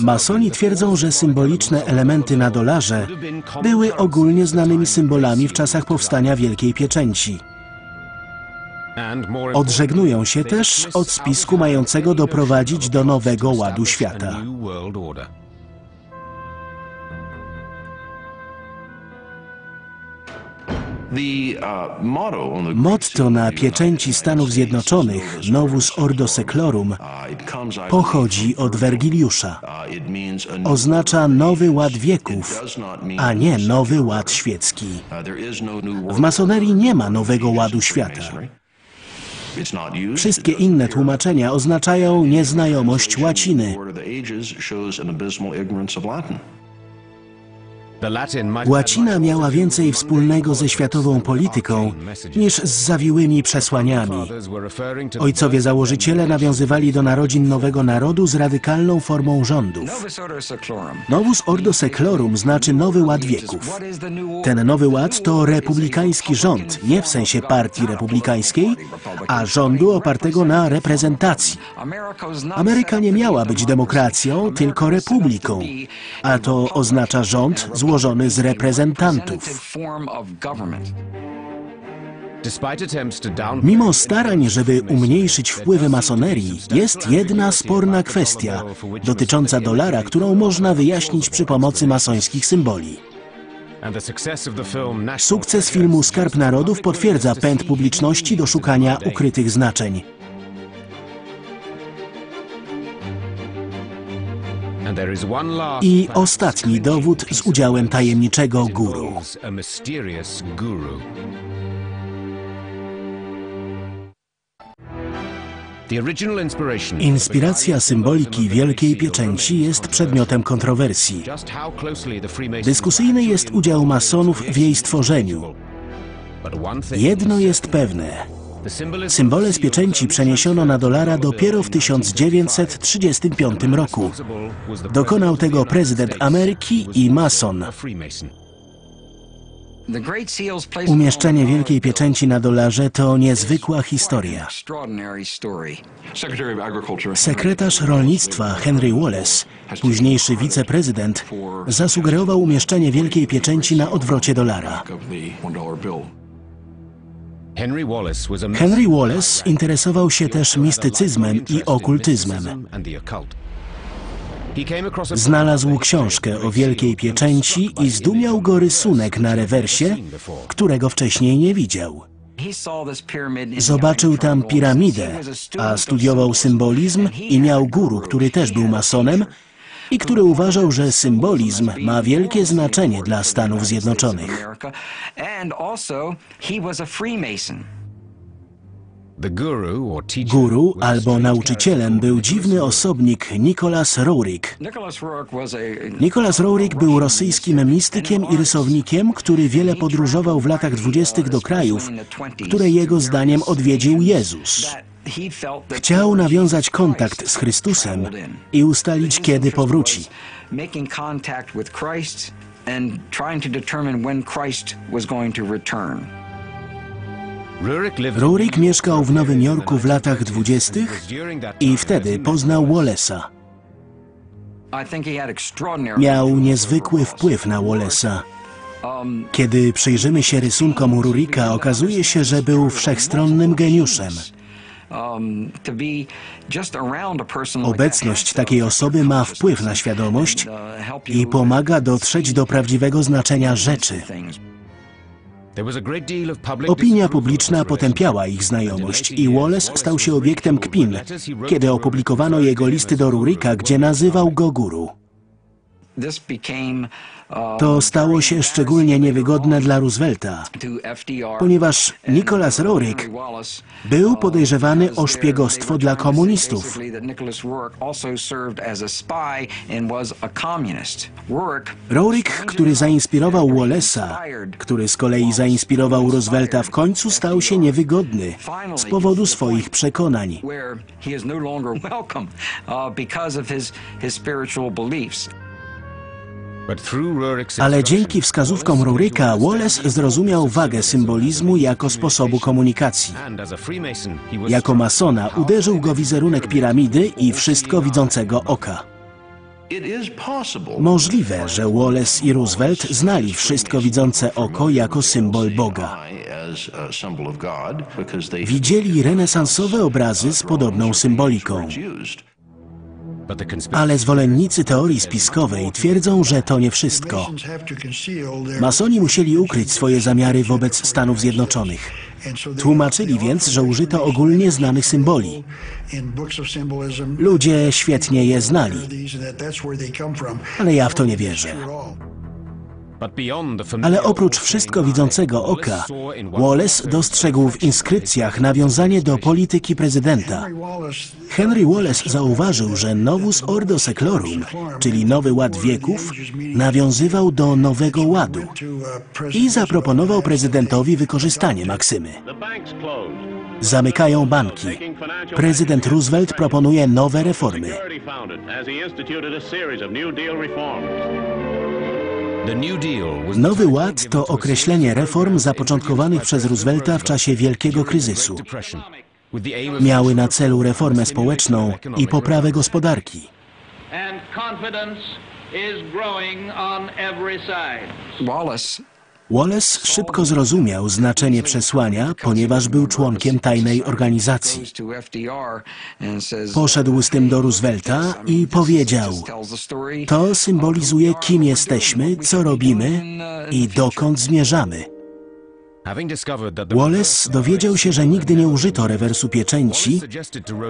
Masoni twierdzą, że symboliczne elementy na dolarze były ogólnie znanymi symbolami w czasach powstania Wielkiej Pieczęci. Odżegnują się też od spisku mającego doprowadzić do nowego ładu świata. Motto na pieczęci Stanów Zjednoczonych Novus Ordo Seclorum pochodzi od Wergiliusza. Oznacza nowy ład wieków, a nie nowy ład świecki. W masonerii nie ma nowego ładu świata. Wszystkie inne tłumaczenia oznaczają nieznajomość łaciny. Łacina miała więcej wspólnego ze światową polityką niż z zawiłymi przesłaniami. Ojcowie założyciele nawiązywali do narodzin nowego narodu z radykalną formą rządów. Novus Ordo Seclorum znaczy nowy ład wieków. Ten nowy ład to republikański rząd, nie w sensie partii republikańskiej, a rządu opartego na reprezentacji. Ameryka nie miała być demokracją, tylko republiką, a to oznacza rząd z złożony z reprezentantów. Mimo starań, żeby umniejszyć wpływy masonerii, jest jedna sporna kwestia dotycząca dolara, którą można wyjaśnić przy pomocy masońskich symboli. Sukces filmu Skarb Narodów potwierdza pęd publiczności do szukania ukrytych znaczeń. I ostatni dowód z udziałem tajemniczego guru. Inspiracja symboliki Wielkiej Pieczęci jest przedmiotem kontrowersji. Dyskusyjny jest udział masonów w jej stworzeniu. Jedno jest pewne. Symbole z pieczęci przeniesiono na dolara dopiero w 1935 roku. Dokonał tego prezydent Ameryki i mason. Umieszczenie Wielkiej Pieczęci na dolarze to niezwykła historia. Sekretarz rolnictwa Henry Wallace, późniejszy wiceprezydent, zasugerował umieszczenie Wielkiej Pieczęci na odwrocie dolara. Henry Wallace interesował się też mistycyzmem i okultyzmem. Znalazł książkę o Wielkiej Pieczęci i zdumiał go rysunek na rewersie, którego wcześniej nie widział. Zobaczył tam piramidę, a studiował symbolizm i miał guru, który też był masonem i który uważał, że symbolizm ma wielkie znaczenie dla Stanów Zjednoczonych. Guru albo nauczycielem był dziwny osobnik Nicholas Roerich. Nicholas Roerich był rosyjskim mistykiem i rysownikiem, który wiele podróżował w latach dwudziestych do krajów, które jego zdaniem odwiedził Jezus. Chciał nawiązać kontakt z Chrystusem i ustalić, kiedy powróci. Rurik mieszkał w Nowym Jorku w latach dwudziestych i wtedy poznał Wallace'a. Miał niezwykły wpływ na Wallace'a. Kiedy przyjrzymy się rysunkom Rurika, okazuje się, że był wszechstronnym geniuszem. Obecność takiej osoby ma wpływ na świadomość i pomaga dotrzeć do prawdziwego znaczenia rzeczy. Opinia publiczna potępiała ich znajomość i Wallace stał się obiektem kpin, kiedy opublikowano jego listy do Rurika, gdzie nazywał go guru. To stało się szczególnie niewygodne dla Roosevelta, ponieważ Nicholas Roerich był podejrzewany o szpiegostwo dla komunistów. Roerich, który zainspirował Wallace'a, który z kolei zainspirował Roosevelta, w końcu stał się niewygodny z powodu swoich przekonań. Ale dzięki wskazówkom Ruryka Wallace zrozumiał wagę symbolizmu jako sposobu komunikacji. Jako masona uderzył go wizerunek piramidy i wszystko widzącego oka. Możliwe, że Wallace i Roosevelt znali wszystko widzące oko jako symbol Boga. Widzieli renesansowe obrazy z podobną symboliką. Ale zwolennicy teorii spiskowej twierdzą, że to nie wszystko. Masoni musieli ukryć swoje zamiary wobec Stanów Zjednoczonych. Tłumaczyli więc, że użyto ogólnie znanych symboli. Ludzie świetnie je znali, ale ja w to nie wierzę. Ale oprócz wszystko widzącego oka, Wallace dostrzegł w inskrypcjach nawiązanie do polityki prezydenta. Henry Wallace zauważył, że Novus Ordo Seclorum, czyli Nowy Ład Wieków, nawiązywał do Nowego Ładu i zaproponował prezydentowi wykorzystanie maksymy. Zamykają banki. Prezydent Roosevelt proponuje nowe reformy. Nowy Ład to określenie reform zapoczątkowanych przez Roosevelta w czasie wielkiego kryzysu. Miały na celu reformę społeczną i poprawę gospodarki. Wallace Wallace szybko zrozumiał znaczenie przesłania, ponieważ był członkiem tajnej organizacji. Poszedł z tym do Roosevelta i powiedział: To symbolizuje, kim jesteśmy, co robimy i dokąd zmierzamy. Wallace dowiedział się, że nigdy nie użyto rewersu pieczęci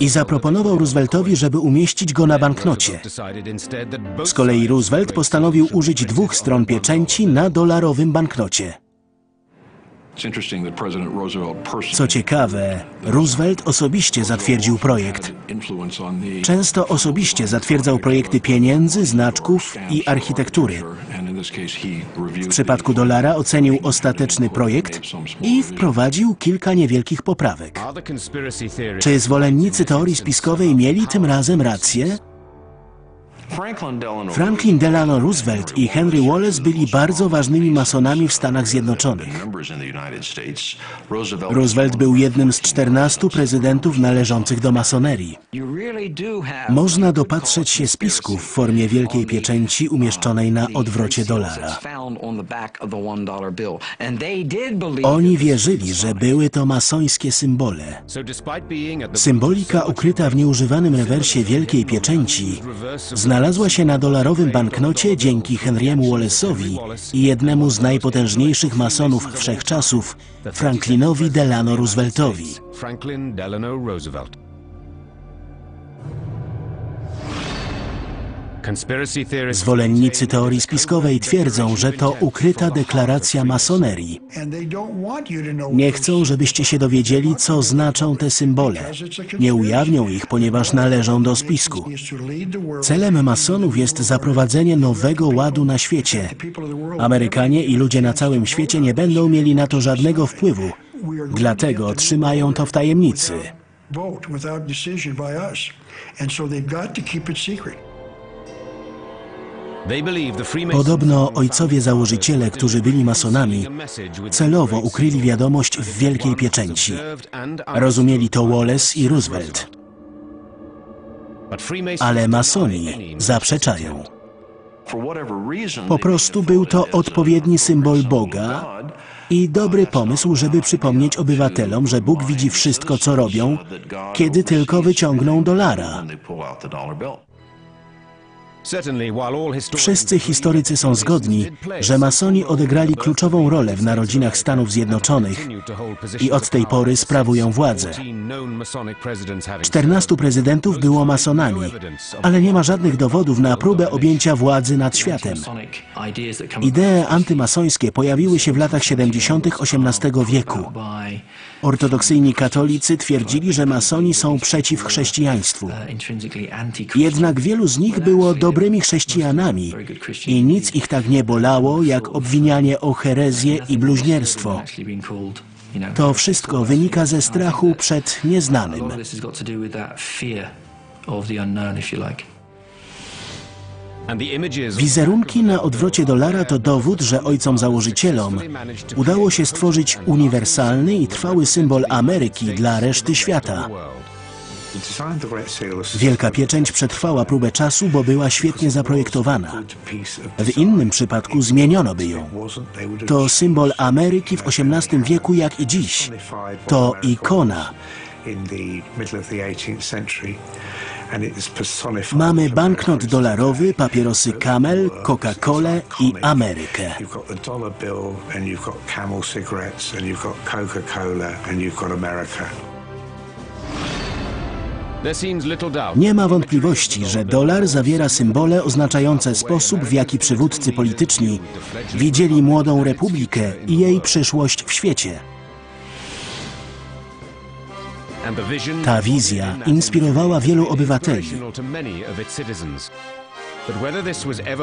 i zaproponował Rooseveltowi, żeby umieścić go na banknocie. Z kolei Roosevelt postanowił użyć dwóch stron pieczęci na dolarowym banknocie. Co ciekawe, Roosevelt osobiście zatwierdził projekt. Często osobiście zatwierdzał projekty pieniędzy, znaczków i architektury. W przypadku dolara ocenił ostateczny projekt i wprowadził kilka niewielkich poprawek. Czy zwolennicy teorii spiskowej mieli tym razem rację? Franklin Delano Roosevelt i Henry Wallace byli bardzo ważnymi masonami w Stanach Zjednoczonych. Roosevelt był jednym z 14 prezydentów należących do masonerii. Można dopatrzeć się spisków w formie wielkiej pieczęci umieszczonej na odwrocie dolara. Oni wierzyli, że były to masońskie symbole. Symbolika ukryta w nieużywanym rewersie wielkiej pieczęci znalazła się na dolarowym banknocie dzięki Henry'emu Wallace'owi i jednemu z najpotężniejszych masonów wszechczasów, Franklinowi Delano Rooseveltowi. Zwolennicy teorii spiskowej twierdzą, że to ukryta deklaracja masonerii. Nie chcą, żebyście się dowiedzieli, co znaczą te symbole. Nie ujawnią ich, ponieważ należą do spisku. Celem masonów jest zaprowadzenie nowego ładu na świecie. Amerykanie i ludzie na całym świecie nie będą mieli na to żadnego wpływu. Dlatego trzymają to w tajemnicy. vote without decision by us. And so they've got to keep it secret. Podobno ojcowie założyciele, którzy byli masonami, celowo ukryli wiadomość w wielkiej pieczęci. Rozumieli to Wallace i Roosevelt. Ale masoni zaprzeczają. Po prostu był to odpowiedni symbol Boga i dobry pomysł, żeby przypomnieć obywatelom, że Bóg widzi wszystko, co robią, kiedy tylko wyciągną dolara. Wszyscy historycy są zgodni, że masoni odegrali kluczową rolę w narodzinach Stanów Zjednoczonych i od tej pory sprawują władzę. 14 prezydentów było masonami, ale nie ma żadnych dowodów na próbę objęcia władzy nad światem. Idee antymasońskie pojawiły się w latach 70. XVIII wieku. Ortodoksyjni katolicy twierdzili, że masoni są przeciw chrześcijaństwu. Jednak wielu z nich było dobrymi chrześcijanami i nic ich tak nie bolało, jak obwinianie o herezję i bluźnierstwo. To wszystko wynika ze strachu przed nieznanym. Wizerunki na odwrocie dolara to dowód, że ojcom założycielom udało się stworzyć uniwersalny i trwały symbol Ameryki dla reszty świata. Wielka pieczęć przetrwała próbę czasu, bo była świetnie zaprojektowana. W innym przypadku zmieniono by ją. To symbol Ameryki w XVIII wieku jak i dziś. To ikona. Mamy banknot dolarowy, papierosy Camel, Coca-Colę i Amerykę. Nie ma wątpliwości, że dolar zawiera symbole oznaczające sposób, w jaki przywódcy polityczni widzieli młodą republikę i jej przyszłość w świecie. Ta wizja inspirowała wielu obywateli,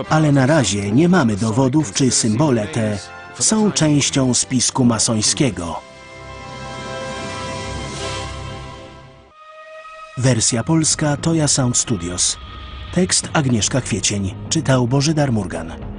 ale na razie nie mamy dowodów, czy symbole te są częścią spisku masońskiego. Wersja polska Toya Sound Studios. Tekst Agnieszka Kwiecień. Czytał Bożydar Murgan.